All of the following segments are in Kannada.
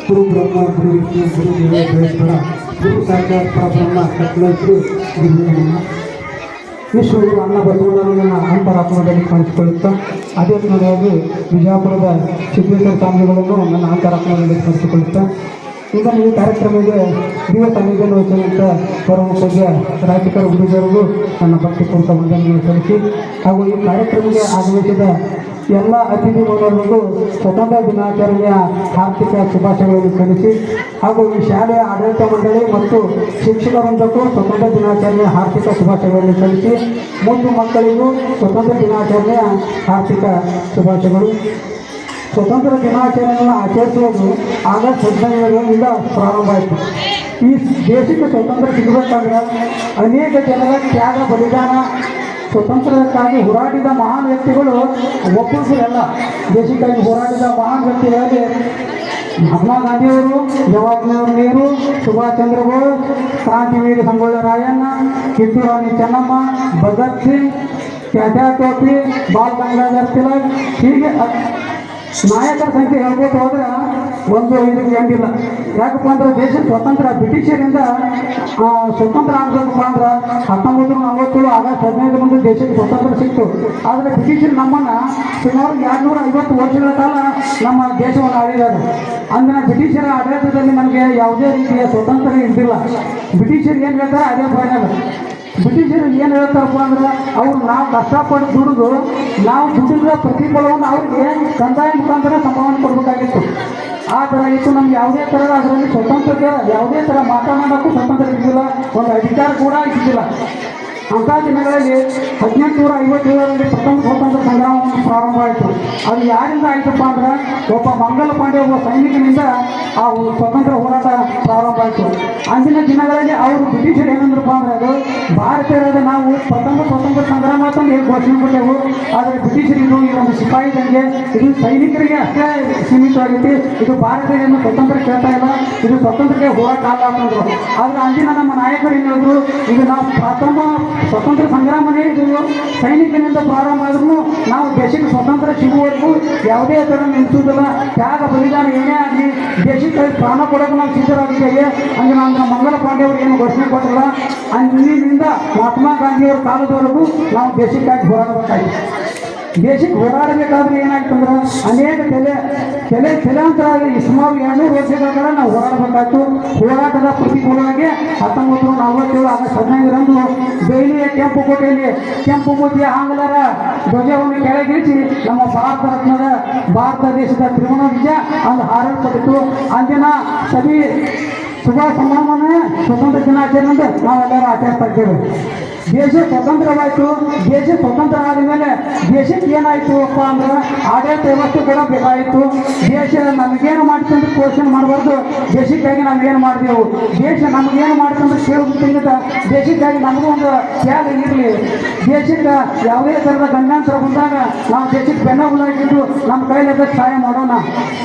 ಗುರು ಬ್ರಹ್ಮ ಗುರು ವಿಷ್ಣು ಗುರು ದೇವ ಮಹೇಶ್ವರ ಗುರು ಸಾಕ್ಷಾತ್ ಪರಬ್ರಹ್ಮ ಕಟ್ಲೇಶ್ವರಿ ಗುರುವಿನ ವಿಶ್ವಗುರು ಅನ್ನ ಬಸವಣ್ಣನನ್ನು ಅಂತರಾತ್ಮದಲ್ಲಿ ಕಾಣಿಸಿಕೊಳ್ಳುತ್ತಾ ಅದೇ ರೀತಿಯಾಗಿ ವಿಜಯಪುರದ ಸಿದ್ದೇಶ್ವರ ಸ್ವಾಮಿಗಳನ್ನು ನನ್ನ ಅಂತರಾತ್ಮದಲ್ಲಿ ಸ್ಮರಿಸಿಕೊಳ್ಳುತ್ತಾ. ಈಗ ಈ ಕಾರ್ಯಕ್ರಮಕ್ಕೆ ದಿವ ವಹಿಸಿದಂಥ ಪರಮ ಪೂಜ್ಯ ರಾಜಕೀಯ ಹುಡುಗರಿಗೂ ನನ್ನ ಭಕ್ತಿಪೂರ್ವಕ ವಂದನೆಯನ್ನು ಸಲ್ಲಿಸಿ ಹಾಗೂ ಈ ಕಾರ್ಯಕ್ರಮಕ್ಕೆ ಆಗಮಿಸಿದ ಎಲ್ಲ ಅತಿಥಿ ಗಣ್ಯರಿಗೂ ಸ್ವತಂತ್ರ ದಿನಾಚರಣೆಯ ಆರ್ಥಿಕ ಶುಭಾಶಯಗಳನ್ನು ಸಲ್ಲಿಸಿ ಹಾಗೂ ಈ ಶಾಲೆಯ ಆಡಳಿತ ಮಂಡಳಿ ಮತ್ತು ಶಿಕ್ಷಕರೊಂದಕ್ಕೂ ಸ್ವತಂತ್ರ ದಿನಾಚರಣೆಯ ಆರ್ಥಿಕ ಶುಭಾಶಯಗಳನ್ನು ಸಲ್ಲಿಸಿ ಮೂರು ಮಕ್ಕಳಿಗೂ ಸ್ವತಂತ್ರ ದಿನಾಚರಣೆಯ ಆರ್ಥಿಕ ಶುಭಾಶಯಗಳು. ಸ್ವತಂತ್ರ ದಿನಾಚರಣೆಯನ್ನು ಆಚರಿಸುವುದು ಆಗಸ್ಟ್ ಹದಿನೈದರಿಂದ ಪ್ರಾರಂಭ ಆಯಿತು. ಈ ದೇಶಕ್ಕೆ ಸ್ವತಂತ್ರ ಸಿಗಬೇಕಾದ್ರೆ ಅನೇಕ ಜನರ ತ್ಯಾಗ ಬಲಿದಾನ ಸ್ವತಂತ್ರಕ್ಕಾಗಿ ಹೋರಾಡಿದ ಮಹಾನ್ ವ್ಯಕ್ತಿಗಳು ಒಪ್ಪಿಸಲ್ಲ ದೇಶಕ್ಕಾಗಿ ಹೋರಾಡಿದ ಮಹಾನ್ ವ್ಯಕ್ತಿಗಳಲ್ಲಿ ಮಹಾತ್ಮ ಗಾಂಧಿಯವರು, ಜವಾಹರ್ಲಾಲ್ ನೆಹರು, ಸುಭಾಷ್ ಚಂದ್ರ ಬೋಸ್ ಕ್ರಾಂತಿವೀರ ಸಂಗೊಳ್ಳ ರಾಯಣ್ಣ ಕಿತ್ತೂರು ರಾಣಿ ಚೆನ್ನಮ್ಮ, ಭಗತ್ ಸಿಂಗ್ ತ್ಯಾತ್ಯಾ ಟೋಪಿ, ಬಾಲ್ ಗಂಗಾಧರ್ ತಿಲಕ್, ಹೀಗೆ ನಾಯಕರ ಸಂಖ್ಯೆ ಹೇಳ್ಬೋದು ಹೋದ್ರೆ ಒಂದು ಇದಕ್ಕೆ ಎಂದಿಲ್ಲ ಯಾಕಪ್ಪ ಅಂದ್ರೆ ದೇಶ ಸ್ವತಂತ್ರ, ಬ್ರಿಟಿಷರಿಂದ ಸ್ವತಂತ್ರ ಆಗ್ಬೇಕಪ್ಪ ಅಂದ್ರೆ ಹತ್ತೊಂಬತ್ತು ನಲವತ್ತೇಳು ಆಗಸ್ಟ್ ಹದಿನೈದು ಮುಂದೆ ದೇಶಕ್ಕೆ ಸ್ವತಂತ್ರ ಸಿಕ್ತು. ಆದರೆ ಬ್ರಿಟಿಷರು ನಮ್ಮನ್ನು ಸುಮಾರು ಎರಡುನೂರ ಐವತ್ತು ವರ್ಷಗಳ ಕಾಲ ನಮ್ಮ ದೇಶವನ್ನು ಆಳಿದ್ದಾರೆ. ಅಂದಿನ ಬ್ರಿಟಿಷರ ಆಡಳಿತದಲ್ಲಿ ನಮಗೆ ಯಾವುದೇ ರೀತಿಯ ಸ್ವತಂತ್ರ ಇದ್ದಿಲ್ಲ. ಬ್ರಿಟಿಷರು ಏನು ಹೇಳ್ತಾರೆ? ಅದೇ ಫೈನಲ್ ಬ್ರಿಟಿಷರು ಏನು ಹೇಳ್ತಾರಪ್ಪ ಅಂದ್ರೆ ಅವ್ರು ನಾವು ಕಷ್ಟಪಟ್ಟು ದುಡಿದು, ನಾವು ದುಡಿದ ಪ್ರತಿಫಲವನ್ನು ಅವ್ರಿಗೆ ಕಂದಾಯ ಮುಖಾಂತರ ಸಂಭಾವನೆ ಕೊಡಬೇಕಾಗಿತ್ತು. ಆ ಥರ ಇತ್ತು. ನಮ್ಗೆ ಯಾವುದೇ ಥರದ ಅದರಲ್ಲಿ ಸ್ವತಂತ್ರತೆ, ಯಾವುದೇ ಥರ ಮಾತನಾಡೋಕ್ಕೂ ಸ್ವತಂತ್ರ ಇದ್ದಿಲ್ಲ. ಒಂದು ಅಧಿಕಾರ ಕೂಡ ಇದ್ದಿಲ್ಲ. ಅಂಥ ದಿನಗಳಲ್ಲಿ ಹದಿನೆಂಟುನೂರ ಐವತ್ತೇಳರಲ್ಲಿ ಪ್ರಥಮ ಸ್ವಾತಂತ್ರ್ಯ ಸಂಗ್ರಾಮವನ್ನು ಪ್ರಾರಂಭ ಆಯಿತು. ಅದು ಯಾರಿಂದ ಆಯ್ತಪ್ಪ ಅಂದ್ರೆ, ಒಬ್ಬ ಮಂಗಲ ಪಾಂಡೆ ಒಬ್ಬ ಸೈನಿಕನಿಂದ ಆ ಸ್ವತಂತ್ರ ಹೋರಾಟ ಪ್ರಾರಂಭ ಆಯಿತು. ಅಂದಿನ ದಿನಗಳಲ್ಲಿ ಅವರು ಬ್ರಿಟಿಷರು ಏನಂದ್ರಪ್ಪ ಅಂದ್ರೆ ಅದು, ಭಾರತೀಯರಾದ ನಾವು ಪ್ರಥಮ ಸ್ವತಂತ್ರ ಸಂಗ್ರಾಮ ಅಂತ ಹೇಳಿ ಘೋಷಣೆ ಕೊಟ್ಟೆವು ಆದರೆ ಬ್ರಿಟಿಷರು ಇದು ಈ ಒಂದು ಸಿಪಾಯಿ ದಂಗೆ, ಇದು ಸೈನಿಕರಿಗೆ ಅಷ್ಟೇ ಸೀಮಿತವಾಗೈತಿ ಇದು ಭಾರತೀಯರನ್ನು ಸ್ವತಂತ್ರ ಕೇಳ್ತಾ ಇಲ್ಲ. ಇದು ಸ್ವತಂತ್ರಕ್ಕೆ ಹೋರಾಟ ಆಗಲ್ಲ ಅಂತಂದ್ರು ಆದ್ರೆ ಅಂದಿನ ನಮ್ಮ ನಾಯಕರು ಏನು ಹೇಳಿದ್ರು, ಇದು ನಾವು ಪ್ರಥಮ ಸ್ವತಂತ್ರ ಸಂಗ್ರಾಮನೇ ಇದು ಸೈನಿಕನಿಂದ ಪ್ರಾರಂಭ ಆದ್ರೂ ನಾವು ದೇಶಕ್ಕೆ ಸ್ವತಂತ್ರ ಸಿಗುವವರೆಗೂ ಯಾವುದೇ ಥರ ನಿಲ್ಲಿಸುವುದಿಲ್ಲ ತ್ಯಾಗ ಬಲಿದಾನ ಏನೇ ಆಗಲಿ, ದೇಶಕ್ಕೆ ಪ್ರಾಣ ಕೊಡೋಕೆ ನಾವು ಸಿದ್ಧರಾಗಿದ್ದೇವೆ ಅಂದ್ರೆ ನಮ್ಮ ಮಂಗಲ ಪಾಂಡೆ ಅವರು ಏನು ಘೋಷಣೆ ಕೊಟ್ಟಿಲ್ಲ. ಅಂದಿನಿಂದ ಮಹಾತ್ಮ ಗಾಂಧಿಯವರ ಕಾಲದವರೆಗೂ ನಾವು ದೇಶಕ್ಕಾಗಿ ಹೋರಾಡಬೇಕಾಗಿದೆ. ದೇಶಕ್ಕೆ ಹೋರಾಡಬೇಕಾದ್ರೆ ಏನಾಯ್ತು ಅಂದ್ರೆ ಅನೇಕ ತಲೆ ತಲೆ ತಲೆಂತರ ಸುಮಾರು ಎರಡ್ನೂರು ವರ್ಷಗಳ ಕಾಲ ನಾವು ಹೋರಾಡಬೇಕಾಯ್ತು. ಹೋರಾಟದ ಪ್ರತಿಕೂಲವಾಗಿ ಹತ್ತೊಂಬತ್ತು ನಲವತ್ತೇಳು ಆಗಸ್ಟ್ ಹದಿನೈದರಂದು ಕೆಂಪು ಕೋಟೆಯಲ್ಲಿ, ಕೆಂಪು ಮೂತಿಯ ಆಂಗ್ಲರ ಧ್ವಜವನ್ನು ಕೆಳಗಿಳಿಸಿ, ನಮ್ಮ ಭಾರತ ರತ್ನದ, ಭಾರತ ದೇಶದ ತ್ರಿವಣ ವಿಜಯ ಅಂದು ಹಾರಲ್ಪಟ್ಟಿತು. ಅಂದಿನ ಸಭೆ ಶುಭ ಸಂಭ್ರಮನೇ ಸ್ವತಂತ್ರ ದಿನಾಚರಣೆ ನಾವೆಲ್ಲರೂ ಆಚರಿಸ್ತಾ ಇದ್ದೇವೆ. ದೇಶ ಸ್ವತಂತ್ರವಾಯಿತು. ದೇಶ ಸ್ವತಂತ್ರ ಆದ ಮೇಲೆ ದೇಶಕ್ಕೆ ಏನಾಯಿತು ಅಪ್ಪ ಅಂದ್ರೆ ಆಡಳಿತ ವ್ಯವಸ್ಥೆ ಕೂಡ ಬೇಕಾಯಿತು. ದೇಶ ನಮಗೇನು ಮಾಡ್ತಂದ್ರೆ ಪೋಷಣೆ ಮಾಡಬಾರ್ದು. ದೇಶಕ್ಕಾಗಿ ಏನು ಮಾಡಿದೆವು? ದೇಶ ನಮಗೇನು ಮಾಡ್ತಂದ್ರೆ ಕೇಳಿ ಕೇಳೋದು ದೇಶಕ್ಕಾಗಿ ನಮಗೂ ಒಂದು ತ್ಯಾಗ ಇರಲಿ. ದೇಶಕ್ಕೆ ಯಾವುದೇ ಥರದ ಗಂಡಾಂತರ ಬಂದಾಗ ನಾವು ದೇಶಕ್ಕೆ ಬೆನ್ನಗುಲಾಗಿದ್ದು ನಮ್ಮ ಕೈಲಿದ್ದ ಸಹಾಯ ಮಾಡೋಣ.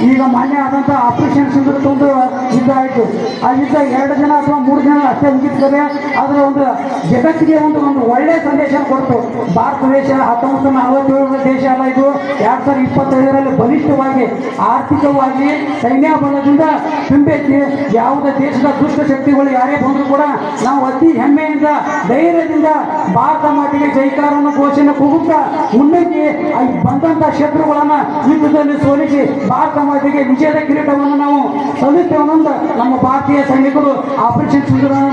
ಈಗ ಮಾನ್ಯ ಆದಂಥ ಆಪರೇಷನ್ ಸಿಂಧು ತಂದು ಯುದ್ಧ ಎರಡು ಜನ ಅಥವಾ ಮೂರು ಜನ ಅಷ್ಟೇ ಮುಗಿಸ್ತದೆ ಅದರ ಒಂದು ಜಗತ್ತಿಗೆ ಒಂದು ಒಂದು ಒಳ್ಳೆಯ ಸಂದೇಶ ಕೊಡ್ತು. ಭಾರತ ದೇಶ ಹತ್ತೊಂಬತ್ತು ನಲವತ್ತೇಳರ ದೇಶ ಅಲ್ಲ ಇದು? ಎರಡು ಸಾವಿರದ ಇಪ್ಪತ್ತೈದರಲ್ಲಿ ಬಲಿಷ್ಠವಾಗಿ, ಆರ್ಥಿಕವಾಗಿ ಸೈನ್ಯ ಬಲದಿಂದ ತುಂಬೈತಿ ಯಾವುದೇ ದೇಶದ ದುಷ್ಟ ಶಕ್ತಿಗಳು ಯಾರೇ ಬಂದರೂ ಕೂಡ ನಾವು ಅತಿ ಹೆಮ್ಮೆಯಿಂದ, ಧೈರ್ಯದಿಂದ ಭಾರತ ಮಾತಿಗೆ ಜೈಕಾರನ ಘೋಷಣೆ ಕೂಗುತ್ತಾ ಮುನ್ನುಗ್ಗಿ ಬಂದಂಥ ಶತ್ರುಗಳನ್ನು ಯುದ್ಧದಲ್ಲಿ ಸೋಲಿಸಿ ಭಾರತ ಮಾತಿಗೆ ವಿಜಯದ ಕಿರೀಟವನ್ನು ನಾವು ಸಲ್ಲಿಸ್ತೇವೆ ಅನ್ನೋದು ನಮ್ಮ ಭಾರತೀಯ ಸೈನಿಕರು ಆಪರೇಷನ್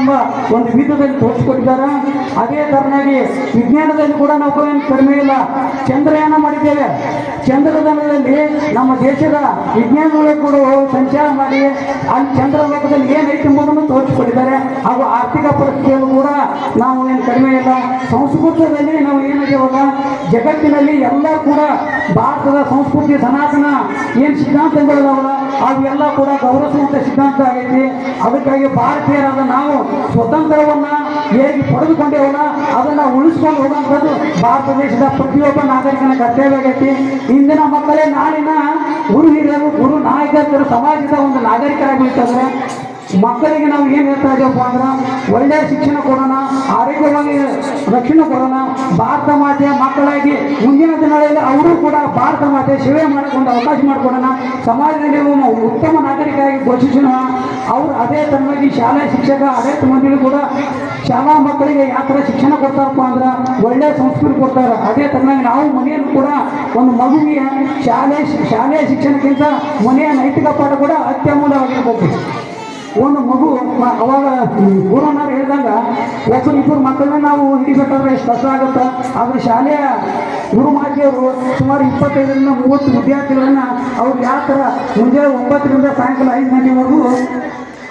ಎಂಬ ಒಂದು ಯುದ್ಧದಲ್ಲಿ ತೋರಿಸಿಕೊಟ್ಟಿದ್ದಾರೆ. ಅದೇ ತರನಾಗಿ ವಿಜ್ಞಾನದಲ್ಲಿ ಕೂಡ ನಾವು ಕಡಿಮೆ ಇಲ್ಲ. ಚಂದ್ರಯಾನ ಮಾಡಿದ್ದೇವೆ. ಚಂದ್ರದಲ್ಲಿ ನಮ್ಮ ದೇಶದ ವಿಜ್ಞಾನಿಗಳು ಕೂಡ ಸಂಚಾರ ಮಾಡಿ ಅಲ್ಲಿ ಚಂದ್ರಲೋಕದಲ್ಲಿ ಏನೈತೆ ಎಂಬುದನ್ನು ತೋರಿಸಿಕೊಟ್ಟಿದ್ದಾರೆ. ಹಾಗೂ ಆರ್ಥಿಕ ಪರಿಸ್ಥಿತಿಯಲ್ಲೂ ಕೂಡ ನಾವು ಏನು ಕಡಿಮೆ ಇಲ್ಲ. ಸಂಸ್ಕೃತದಲ್ಲಿ ನಾವು ಏನಾಗಿವಾಗ ಜಗತ್ತಿನಲ್ಲಿ ಎಲ್ಲ ಕೂಡ ಭಾರತದ ಸಂಸ್ಕೃತಿ ಸನಾತನ ಏನು ಸಿದ್ಧಾಂತಗಳಿದಾವಲ್ಲ ಅವೆಲ್ಲ ಕೂಡ ಗೌರವಿಸುವಂಥ ಸಿದ್ಧಾಂತ ಆಗೈತಿ. ಅದಕ್ಕಾಗಿ ಭಾರತೀಯರಾದ ನಾವು ಸ್ವತಂತ್ರವನ್ನ ಹೇಗೆ ಪಡೆದುಕೊಂಡೇವಲ್ಲ ಅದನ್ನ ಉಳಿಸ್ಕೊಂಡು ಹೋಗುವಂಥದ್ದು ಭಾರತ ದೇಶದ ಪ್ರತಿಯೊಬ್ಬ ನಾಗರಿಕನ ಕರ್ತವ್ಯ ಆಗೈತಿ. ಇಂದಿನ ಮಕ್ಕಳೇ ನಾಳಿನ ಗುರು ಹಿರಿಯರು, ಗುರು ನಾಯಕರು, ಸಮಾಜದ ಒಂದು ನಾಗರಿಕರಾಗಿ ಉಳಿತಾರೆ ಮಕ್ಕಳಿಗೆ ನಾವು ಏನು ಹೇಳ್ತಾ ಇದ್ದೀವಪ್ಪ ಅಂದ್ರೆ ಒಳ್ಳೆಯ ಶಿಕ್ಷಣ ಕೊಡೋಣ, ಆರೋಗ್ಯವಾಗಿ ರಕ್ಷಣೆ ಕೊಡೋಣ. ಭಾರತ ಮಾತೆಯ ಮಕ್ಕಳಾಗಿ ಮುಂದಿನ ದಿನಗಳಲ್ಲಿ ಅವರು ಕೂಡ ಭಾರತ ಮಾತೆ ಸೇವೆ ಮಾಡಿಕೊಂಡು ಅವಕಾಶ ಮಾಡಿಕೊಡೋಣ. ಸಮಾಜದಲ್ಲಿ ಉತ್ತಮ ನಾಗರಿಕರಾಗಿ ಘೋಷಿಸೋಣ. ಅವ್ರು ಅದೇ ತರವಾಗಿ ಶಾಲಾ ಶಿಕ್ಷಕ, ಅದೇ ತಮ್ಮಲ್ಲಿ ಕೂಡ ಶಾಲಾ ಮಕ್ಕಳಿಗೆ ಯಾವ ಥರ ಶಿಕ್ಷಣ ಕೊಡ್ತಾರಪ್ಪ ಅಂದ್ರೆ ಒಳ್ಳೆಯ ಸಂಸ್ಕೃತಿ ಕೊಡ್ತಾರೆ. ಅದೇ ತರನಾಗಿ ನಾವು ಮನೆಯನ್ನು ಕೂಡ ಒಂದು ಮಗುವಿಗೆ ಶಾಲೆ ಶಾಲೆಯ ಶಿಕ್ಷಣಕ್ಕಿಂತ ಮನೆಯ ನೈತಿಕ ಪಾಠ ಕೂಡ ಅತ್ಯಮೂಲ್ಯವಾಗಿರ್ಬೇಕು. ಒಂದು ಮಗು ಅವಾಗ ಗುರುನಾರು ಹೇಳಿದಾಗ ಹೆಸರು ಇಬ್ಬರು ಮಕ್ಕಳನ್ನ ನಾವು ಹಿಡಿಬೇಕಾದ್ರೆ ಎಷ್ಟು ಕಷ್ಟ ಆಗುತ್ತೆ? ಆದ್ರೆ ಶಾಲೆಯ ಗುರು ಮಾಜಿಯವರು ಸುಮಾರು ಇಪ್ಪತ್ತೈದರಿಂದ ಮೂವತ್ತು ವಿದ್ಯಾರ್ಥಿಗಳನ್ನ ಅವ್ರು ಯಾವ ಥರ ಮುಂಜಾನೆ ಒಂಬತ್ತರಿಂದ ಸಾಯಂಕಾಲ ಐದು ಗಂಟೆವರೆಗೂ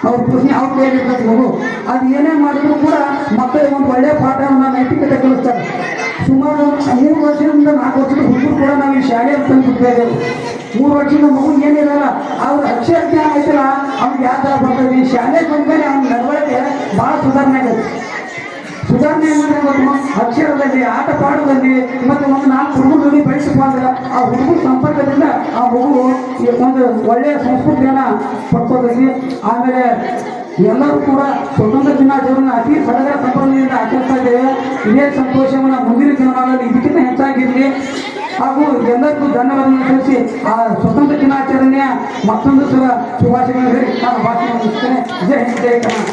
ಅವ್ರ ಕೃಷಿ ಅವ್ರ ಕೈಯಲ್ಲಿ ಮಗು ಅದು ಏನೇ ಮಾಡಿದ್ರು ಕೂಡ ಮಕ್ಕಳಿಗೆ ಒಂದು ಒಳ್ಳೆಯ ಪಾಠವನ್ನು ನೈತಿಕತೆ ಕಲಿಸ್ತಾರೆ. ಸುಮಾರು ಮೂರು ವರ್ಷದಿಂದ ನಾಲ್ಕು ವರ್ಷದ ಹುಡುಗರು ಕೂಡ ನಾವು ಈ ಶಾಲೆಯಲ್ಲಿ ತಂದು ಬಿಡ್ತಾ ಇದ್ದೇವೆ. ಮೂರು ವರ್ಷದ ಮಗು ಏನಿರಲ್ಲ, ಅವ್ರ ಅಕ್ಷರ ಜ್ಞಾನ ಆಯ್ತಲ್ಲ ಅವ್ನಿಗೆ ಯಾವ ಥರ ಬರ್ತದೆ? ಈ ಶಾಲೆಗೆ ಬಂದ್ಮೇಲೆ ಅವ್ನ ನಡವಳಿಕೆ ಭಾಳ ಸುಧಾರಣೆ ಆಗುತ್ತೆ ಸುಧಾರಣೆ ಏನಂದ್ರೆ ಮ- ಅಕ್ಷರದಲ್ಲಿ, ಆಟ ಪಾಠದಲ್ಲಿ, ಮತ್ತೆ ಒಂದು ನಾಲ್ಕು ಹುಡುಗರಲ್ಲಿ ಬೆಳೆಸಪ್ಪ ಅಂದ್ರೆ, ಆ ಹುಡುಗರ ಸಂಪರ್ಕದಿಂದ ಆ ಹುಡುಗರು ಒಂದು ಒಳ್ಳೆಯ ಸಂಸ್ಕೃತಿಯನ್ನ ಪಡ್ಕೋದಲ್ಲಿ ಆಮೇಲೆ ಎಲ್ಲರೂ ಕೂಡ ಸ್ವತಂತ್ರ ದಿನಾಚರಣೆ ಅತಿ ಸಡಗರ ಸಂಪನ್ನಿಂದ ಆಚರಿಸ್ತಾ ಇದ್ದೇವೆ ಇದೇ ಸಂತೋಷವನ್ನು ಮುಂದಿನ ದಿನಗಳಲ್ಲಿ ಇದಕ್ಕಿಂತ ಹೆಚ್ಚಾಗಿರಲಿ ಹಾಗೂ ಎಲ್ಲರಿಗೂ ಧನ್ಯವಾದ ತಿಳಿಸಿ ಆ ಸ್ವತಂತ್ರ ದಿನಾಚರಣೆಯ ಮತ್ತೊಂದು ಸಲ ಶುಭಾಶಯ ಹೇಳಿ ನಾನು ಭಾಷಣ ಮುಗಿಸ್ತೇನೆ. ಜಯ ಹಿಂದ್, ಜೈ ಕರ್ನಾಟಕ.